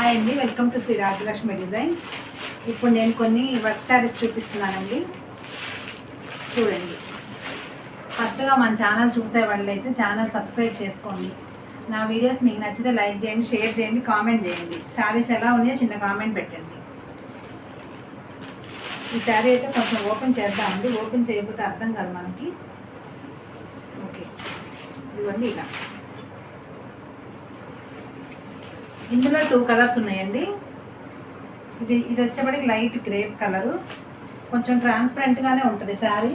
Hi అండి welcome to Sri Rajalakshmi designs. ఇప్పుడు నేను కొన్ని వర్క్ శారీస్ చూపిస్తున్నానండి. చూడండి. ఫస్ట్గా మన ఛానల్ చూసే వాళ్ళైతే ఛానల్ సబ్స్క్రైబ్ చేసుకోండి. నా వీడియోస్ మీకు నచ్చితే లైక్ చేయండి షేర్ చేయండి కామెంట్ చేయండి. శారీస్ ఎలా ఉన్నాయో చిన్న కామెంట్ పెట్టండి. ఈ శారీ అయితే కొంచెం ఓపెన్ చేద్దామండి. ఓపెన్ చేయకపోతే అర్థం కాదు మనకి. ఓకే. ఇదిగోండి ఇలా. ఇందులో టూ కలర్స్ ఉన్నాయండి. ఇది ఇది వచ్చేప్పటికి లైట్ గ్రేప్ కలరు కొంచెం ట్రాన్స్పరెంట్గానే ఉంటుంది శారీ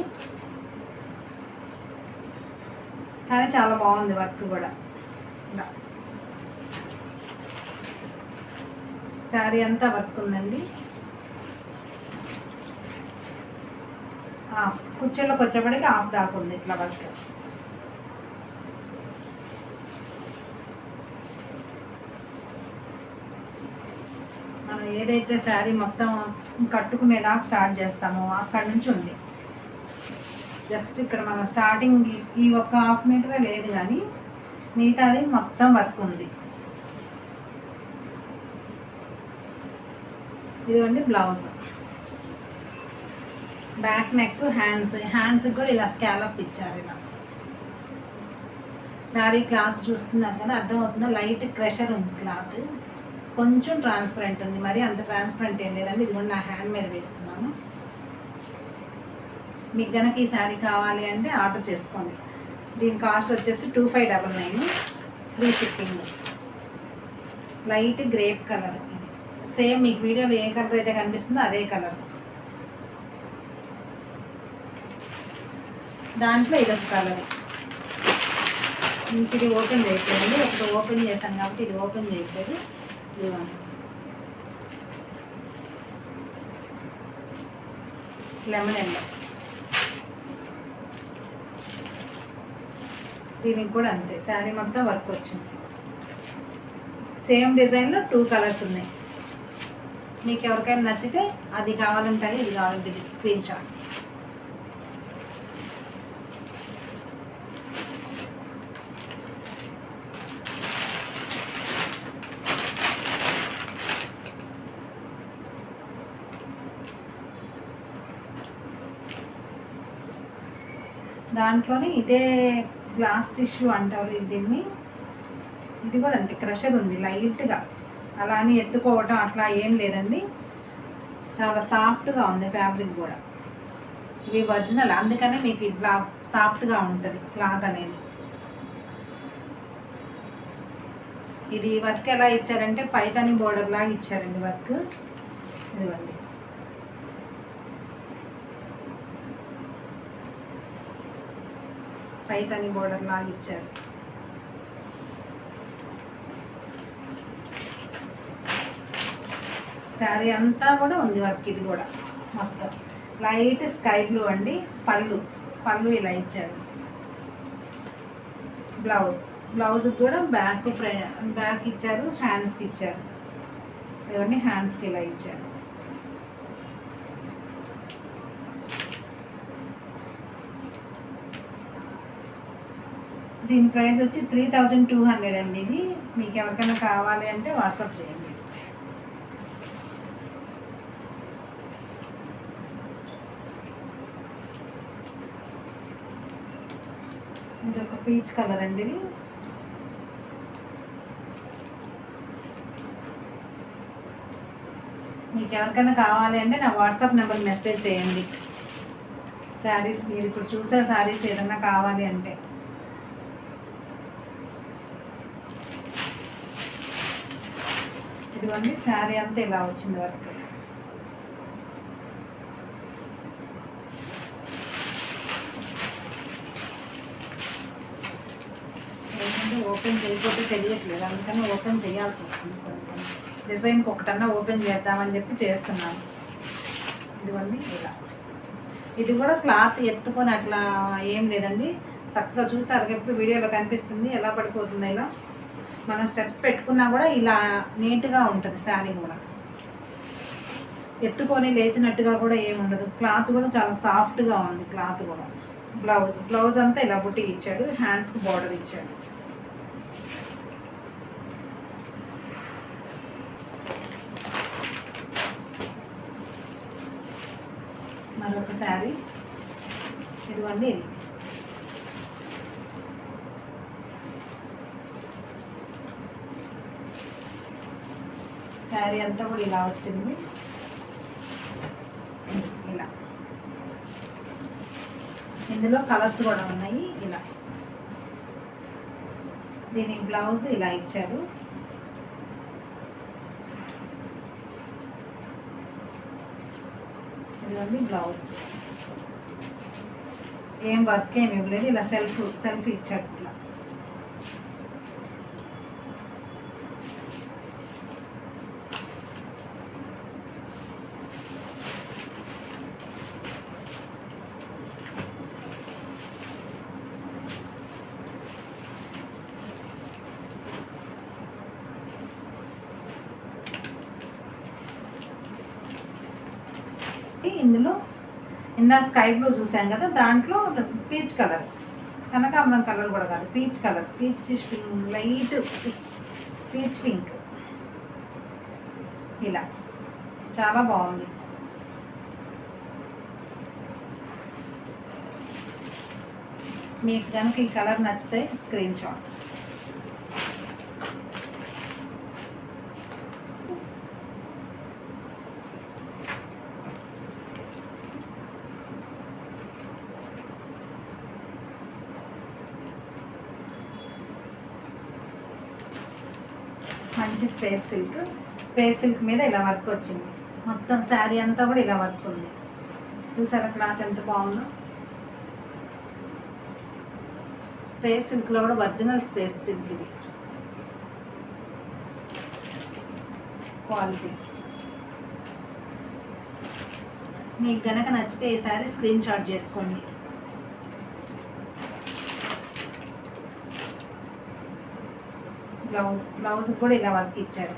కానీ చాలా బాగుంది వర్క్ కూడా. శారీ అంతా వర్క్ ఉందండి. కుర్చీలోకి వచ్చేప్పటికి హాఫ్ దాకా ఉంది ఇట్లా వర్క్ ఏదైతే శారీ మొత్తం కట్టుకునేదాకా స్టార్ట్ చేస్తామో అక్కడి నుంచి ఉంది. జస్ట్ ఇక్కడ మనం స్టార్టింగ్ ఈ- ఈ ఒక్క హాఫ్ మీటరే లేదు కానీ మిగతాది మొత్తం వర్క్ ఉంది. ఇదిగోండి బ్లౌజ్. Back neck hands. హ్యాండ్స్కి కూడా ఇలా స్కాలప్ ఇచ్చారు ఇలా. శారీ క్లాత్ చూస్తున్నారు కదా అర్థమవుతుందా? లైట్ క్రెషర్ ఉంది క్లాత్. కొంచెం ట్రాన్స్పరెంట్ ఉంది. మరి అంత ట్రాన్స్పరెంట్ ఏం లేదండి. ఇది కూడా నా హ్యాండ్ మీద వేస్తున్నాను. మీకు కనుక ఈ శారీ కావాలి అంటే ఆర్డర్ చేసుకోండి. దీని కాస్ట్ వచ్చేసి two five double nine free shipping light grape colour ఇది. సేమ్ మీకు వీడియోలో ఏ కలర్ అయితే కనిపిస్తుందో అదే కలర్ దాంట్లో ఇదొక కలర్ ఇంక ఇది ఓపెన్ చేయట్లేదండి ఒకటి ఓపెన్ చేశాను కాబట్టి ఇది ఓపెన్ చేయట్లేదు. లెమన్ ఎండ దీనికి కూడా అంతే. శారీ మొత్తం వర్క్ వచ్చింది. సేమ్ డిజైన్లో టూ కలర్స్ ఉన్నాయి. మీకు ఎవరికైనా నచ్చితే అది కావాలంటే ఇది కావాలంటే ఇది స్క్రీన్ షాట్ దాంట్లోనే ఇదే గ్లాస్ టిష్యూ అంటారు దీన్ని. ఇది కూడా అంతే క్రషర్ ఉంది లైట్గా అలా అని ఎత్తుకోవటం అట్లా ఏం లేదండి. చాలా సాఫ్ట్గా ఉంది ఫ్యాబ్రిక్ కూడా. ఇవి ఒరిజినల్ అందుకనే మీకు ఇట్లా సాఫ్ట్గా ఉంటుంది క్లాత్ అనేది. ఇది వర్క్ ఎలా ఇచ్చారంటే పైతాని బోర్డర్ లాగా ఇచ్చారండి వర్క్ ఇదిగోండి. పైతాని బోర్డర్ లాగా ఇచ్చారు. శారీ అంతా కూడా ఉంది వర్క్ ఇది కూడా మొత్తం. లైట్ స్కై బ్లూ అండి పళ్ళు. పళ్ళు ఇలా ఇచ్చారు. బ్లౌజ్ బ్లౌజ్ కూడా బ్యాక్ ఫ్రంట్ బ్యాక్ ఇచ్చారు హ్యాండ్స్కి ఇచ్చారు. ఇవన్నీ హ్యాండ్స్కి ఇలా ఇచ్చారు. దీని ప్రైస్ వచ్చి త్రీ థౌజండ్ టూ హండ్రెడ్ అండి. ఇది మీకు ఎవరికైనా కావాలి అంటే వాట్సాప్ చేయండి. ఇది ఒక పీచ్ కలర్ అండి ఇది. మీకు ఎవరికైనా కావాలి అంటే నా వాట్సాప్ నెంబర్ మెసేజ్ చేయండి. శారీస్ మీరు ఇప్పుడు చూసే శారీస్ ఏదైనా కావాలి అంటే. ఇదిగోండి శారీ అంతా ఇలా వచ్చింది వర్క్. ఓపెన్ చేయకపోతే తెలియట్లేదు. అందుకని ఓపెన్ చేయాల్సి వస్తుంది. కొంచెం డిజైన్కి ఒకటన్నా ఓపెన్ చేద్దామని చెప్పి చేస్తున్నాను. ఇదిగోండి ఇలా. ఇది కూడా క్లాత్ ఎత్తుకొని అట్లా ఏం లేదండి. చక్కగా చూసారు. ఎప్పుడు వీడియోలో కనిపిస్తుంది. ఎలా పడిపోతుంది ఇలా? మనం స్టెప్స్ పెట్టుకున్నా కూడా ఇలా నీట్గా ఉంటుంది శారీ కూడా. ఎత్తుకొని లేచినట్టుగా కూడా ఏమి ఉండదు. క్లాత్ కూడా చాలా సాఫ్ట్గా ఉంది క్లాత్ కూడా. బ్లౌజ్ బ్లౌజ్ అంతా ఇలా బుట్టి ఇచ్చాడు. హ్యాండ్స్కి బార్డర్ ఇచ్చాడు. మరొక శారీ. ఇదిగోండి ఇది. శారీ అంతా కూడా ఇలా వచ్చింది. ఇలా. ఇందులో కలర్స్ కూడా ఉన్నాయి. ఇలా. దీనికి బ్లౌజ్ ఇలా ఇచ్చారు. ఇదిగోండి బ్లౌజ్. ఏం వర్క్ ఏమి ఇవ్వలేదు. ఇలా సెల్ఫ్ సెల్ఫ్ ఇచ్చాడు ఇట్లా ఇందులో ఇందా స్కై బ్లూ చూసాం కదా దాంట్లో పీచ్ కలర్. కనకాంబరం కలర్ కూడా కాదు peach colour. Peach pink light peach pink. ఇలా. చాలా బాగుంది. మీకు కనుక ఈ కలర్ నచ్చితే స్క్రీన్ షాట్. మంచి స్పేస్ సిల్క్. స్పేస్ సిల్క్ మీద ఇలా వర్క్ వచ్చింది. మొత్తం శారీ అంతా కూడా ఇలా వర్క్ ఉంది. చూసారా క్లాత్ ఎంత బాగుందో? స్పేస్ సిల్క్లో కూడా ఒరిజినల్ స్పేస్ సిల్క్ ఇది. క్వాలిటీ. మీకు గనక నచ్చితే ఈ శారీ స్క్రీన్ షాట్ చేసుకోండి. బ్లౌజ్ బ్లౌజ్ కూడా ఇలా వర్క్ ఇచ్చారు.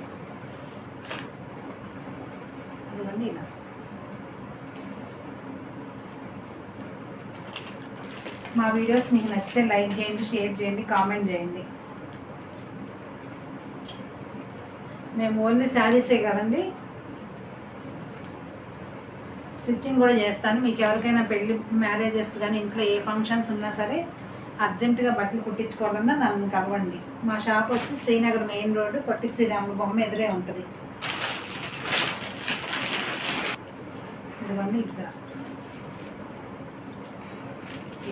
ఇదిగోండి ఇలా. మా వీడియోస్ మీకు నచ్చితే లైక్ చేయండి షేర్ చేయండి కామెంట్ చేయండి. మేము ఓన్లీ శారీసే కదండి? స్టిచ్చింగ్ కూడా చేస్తాను. మీకు ఎవరికైనా పెళ్ళి మ్యారేజెస్ కానీ ఇంట్లో ఏ ఫంక్షన్స్ ఉన్నా సరే అర్జెంటుగా బట్టలు కుట్టించుకోవాలన్నా నన్ను కలవండి. మా షాప్ వచ్చి శ్రీనగర్ మెయిన్ రోడ్డు పొట్టి శ్రీరాములు బొమ్మ ఎదురే ఉంటుంది. ఇదిగోండి ఇక్కడ.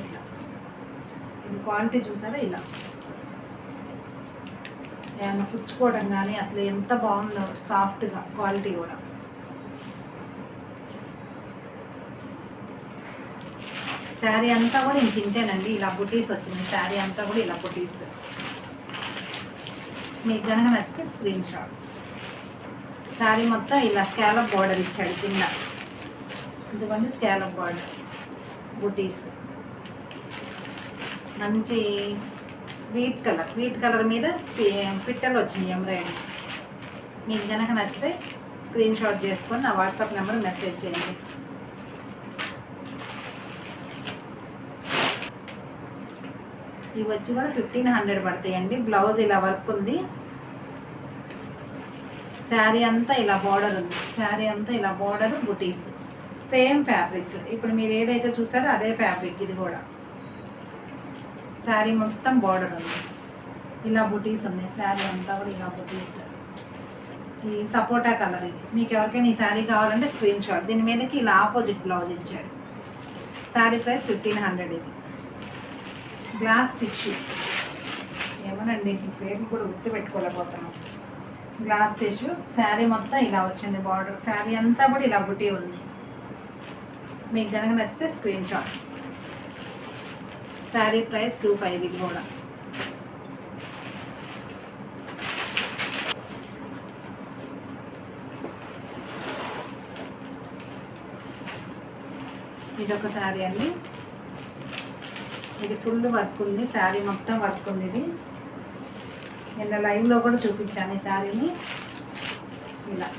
ఇట్లా. ఇది క్వాలిటీ చూసారా? ఇలా. ఏమన్నా పుచ్చుకోవడం కానీ అసలు ఎంత బాగుందో సాఫ్ట్గా క్వాలిటీ కూడా. శారీ అంతా కూడా ఇంక ఇంతేనండి ఇలా బుటీస్ వచ్చింది శారీ అంతా కూడా ఇలా బుటీస్. మీకు కనుక నచ్చితే స్క్రీన్ షాట్ శారీ మొత్తం ఇలా స్కాలప్ బార్డర్ ఇచ్చాడు కింద. ఇదిగోండి స్కాలప్ బార్డర్ బుటీస్. మంచి వీట్ కలర్ వీట్ కలర్ మీద పిట్టలు వచ్చినాయి ఎంబ్రాయిడరీ మీకు కనుక నచ్చితే స్క్రీన్ షాట్ చేసుకొని నా వాట్సాప్ నెంబర్ మెసేజ్ చేయండి. ఇవి వచ్చి కూడా ఫిఫ్టీన్ హండ్రెడ్ పడతాయండి. బ్లౌజ్ ఇలా వర్క్ ఉంది. శారీ అంతా ఇలా బార్డర్ ఉంది. శారీ అంతా ఇలా బార్డర్ బుటీస్ సేమ్ ఫ్యాబ్రిక్ ఇప్పుడు మీరు ఏదైతే చూసారో అదే ఫ్యాబ్రిక్ ఇది కూడా. శారీ మొత్తం బార్డర్ ఉంది. ఇలా బుటీస్ ఉన్నాయి. శారీ అంతా కూడా ఇలా బుటీస్ ఈ సపోటా కలర్ ఇది. మీకు ఎవరికైనా ఈ శారీ కావాలంటే స్క్రీన్ షాట్ దీని మీదకి ఇలా ఆపోజిట్ బ్లౌజ్ ఇచ్చాడు. శారీ ప్రైస్ ఫిఫ్టీన్ హండ్రెడ్ ఇది. Glass tissue. ఏమోనండి ఈ పేర్లు కూడా గుర్తు పెట్టుకోలేకపోతున్నాం. గ్లాస్ టిష్యూ శారీ మొత్తం ఇలా వచ్చింది బార్డర్. శారీ అంతా కూడా ఇలా బుటీ ఉంది. మీకు కనుక నచ్చితే screen shot sari price two five ఇది కూడా. ఇది ఒక శారీ అండి. ఇది ఫుల్ వర్క్ ఉంది శారీ మొత్తం వర్క్ ఉంది ఇది. నిన్న లైవ్లో కూడా చూపించాను ఈ శారీని ఇలా.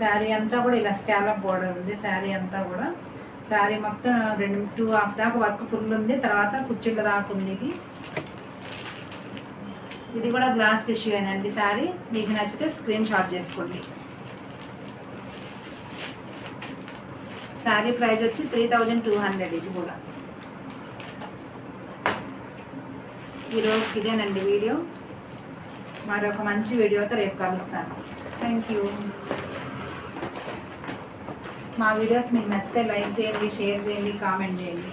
శారీ అంతా కూడా ఇలా స్కాలప్ బోర్డర్ ఉంది శారీ అంతా కూడా. శారీ మొత్తం రెండు టూ హాఫ్ దాకా వర్క్ ఫుల్ ఉంది తర్వాత కుచ్చిళ్ళ దాకా ఉంది ఇది. ఇది కూడా గ్లాస్ టిష్యూ అండి సారీ మీకు నచ్చితే స్క్రీన్ షాట్ చేసుకోండి. శారీ ప్రైస్ వచ్చి త్రీ థౌజండ్ టూ హండ్రెడ్ ఇది కూడా. ఈరోజు ఇదేనండి వీడియో. మరొక మంచి వీడియోతో రేపు కలుస్తాను. థ్యాంక్ యూ మా వీడియోస్ మీకు నచ్చితే లైక్ చేయండి షేర్ చేయండి కామెంట్ చేయండి.